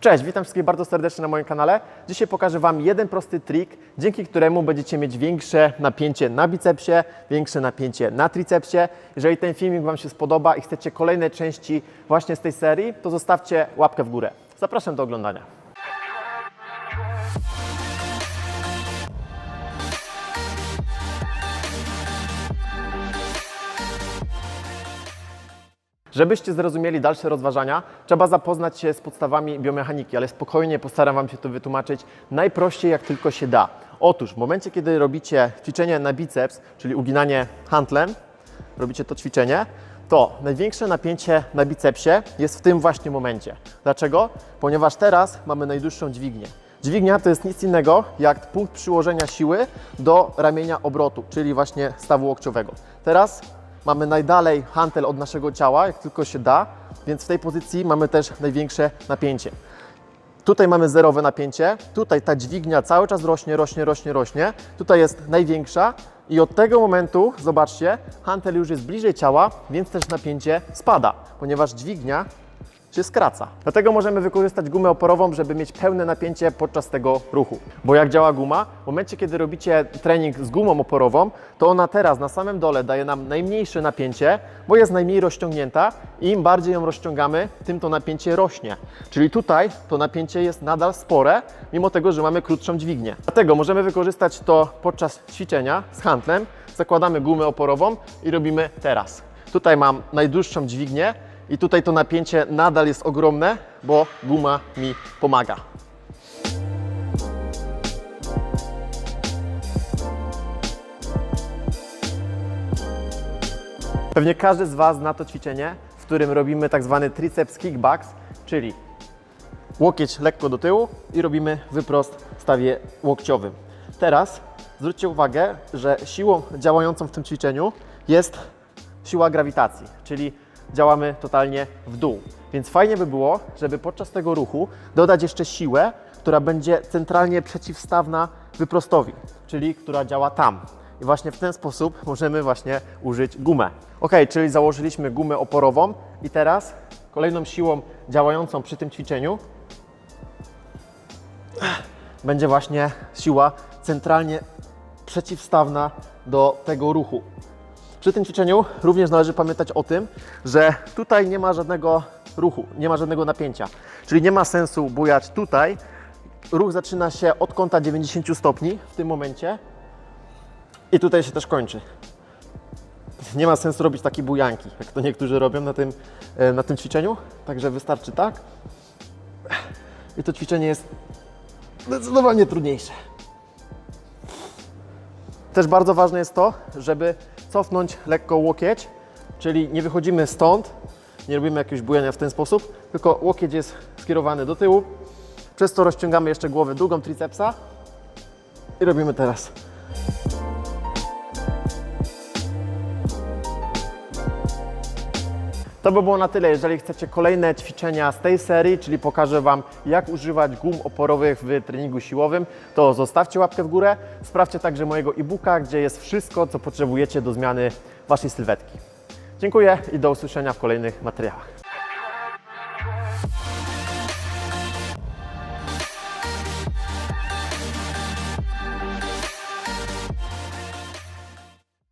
Cześć, witam wszystkich bardzo serdecznie na moim kanale. Dzisiaj pokażę Wam jeden prosty trik, dzięki któremu będziecie mieć większe napięcie na bicepsie, większe napięcie na tricepsie. Jeżeli ten filmik Wam się spodoba i chcecie kolejne części właśnie z tej serii, to zostawcie łapkę w górę. Zapraszam do oglądania. Żebyście zrozumieli dalsze rozważania, trzeba zapoznać się z podstawami biomechaniki, ale spokojnie postaram Wam się to wytłumaczyć najprościej jak tylko się da. Otóż w momencie, kiedy robicie ćwiczenie na biceps, czyli uginanie handlem, robicie to ćwiczenie, to największe napięcie na bicepsie jest w tym właśnie momencie. Dlaczego? Ponieważ teraz mamy najdłuższą dźwignię. Dźwignia to jest nic innego jak punkt przyłożenia siły do ramienia obrotu, czyli właśnie stawu łokciowego. Teraz mamy najdalej hantel od naszego ciała, jak tylko się da, więc w tej pozycji mamy też największe napięcie. Tutaj mamy zerowe napięcie, tutaj ta dźwignia cały czas rośnie, rośnie, rośnie, rośnie. Tutaj jest największa i od tego momentu, zobaczcie, hantel już jest bliżej ciała, więc też napięcie spada, ponieważ dźwignia się skraca. Dlatego możemy wykorzystać gumę oporową, żeby mieć pełne napięcie podczas tego ruchu. Bo jak działa guma? W momencie, kiedy robicie trening z gumą oporową, to ona teraz na samym dole daje nam najmniejsze napięcie, bo jest najmniej rozciągnięta i im bardziej ją rozciągamy, tym to napięcie rośnie. Czyli tutaj to napięcie jest nadal spore, mimo tego, że mamy krótszą dźwignię. Dlatego możemy wykorzystać to podczas ćwiczenia z handlem. Zakładamy gumę oporową i robimy teraz. Tutaj mam najdłuższą dźwignię, i tutaj to napięcie nadal jest ogromne, bo guma mi pomaga. Pewnie każdy z Was zna to ćwiczenie, w którym robimy tak zwany triceps kickbacks, czyli łokieć lekko do tyłu i robimy wyprost w stawie łokciowym. Teraz zwróćcie uwagę, że siłą działającą w tym ćwiczeniu jest siła grawitacji, czyli działamy totalnie w dół. Więc fajnie by było, żeby podczas tego ruchu dodać jeszcze siłę, która będzie centralnie przeciwstawna wyprostowi, czyli która działa tam. I właśnie w ten sposób możemy właśnie użyć gumę. Ok, czyli założyliśmy gumę oporową i teraz kolejną siłą działającą przy tym ćwiczeniu będzie właśnie siła centralnie przeciwstawna do tego ruchu. Przy tym ćwiczeniu również należy pamiętać o tym, że tutaj nie ma żadnego ruchu, nie ma żadnego napięcia. Czyli nie ma sensu bujać tutaj. Ruch zaczyna się od kąta 90 stopni w tym momencie i tutaj się też kończy. Nie ma sensu robić takiej bujanki, jak to niektórzy robią na tym, e, na tym ćwiczeniu. Także wystarczy tak. I to ćwiczenie jest zdecydowanie trudniejsze. Też bardzo ważne jest to, żeby cofnąć lekko łokieć, czyli nie wychodzimy stąd, nie robimy jakiegoś bujania w ten sposób, tylko łokieć jest skierowany do tyłu, przez to rozciągamy jeszcze głowę długą tricepsa i robimy teraz. To by było na tyle, jeżeli chcecie kolejne ćwiczenia z tej serii, czyli pokażę Wam jak używać gum oporowych w treningu siłowym, to zostawcie łapkę w górę. Sprawdźcie także mojego e-booka, gdzie jest wszystko, co potrzebujecie do zmiany Waszej sylwetki. Dziękuję i do usłyszenia w kolejnych materiałach.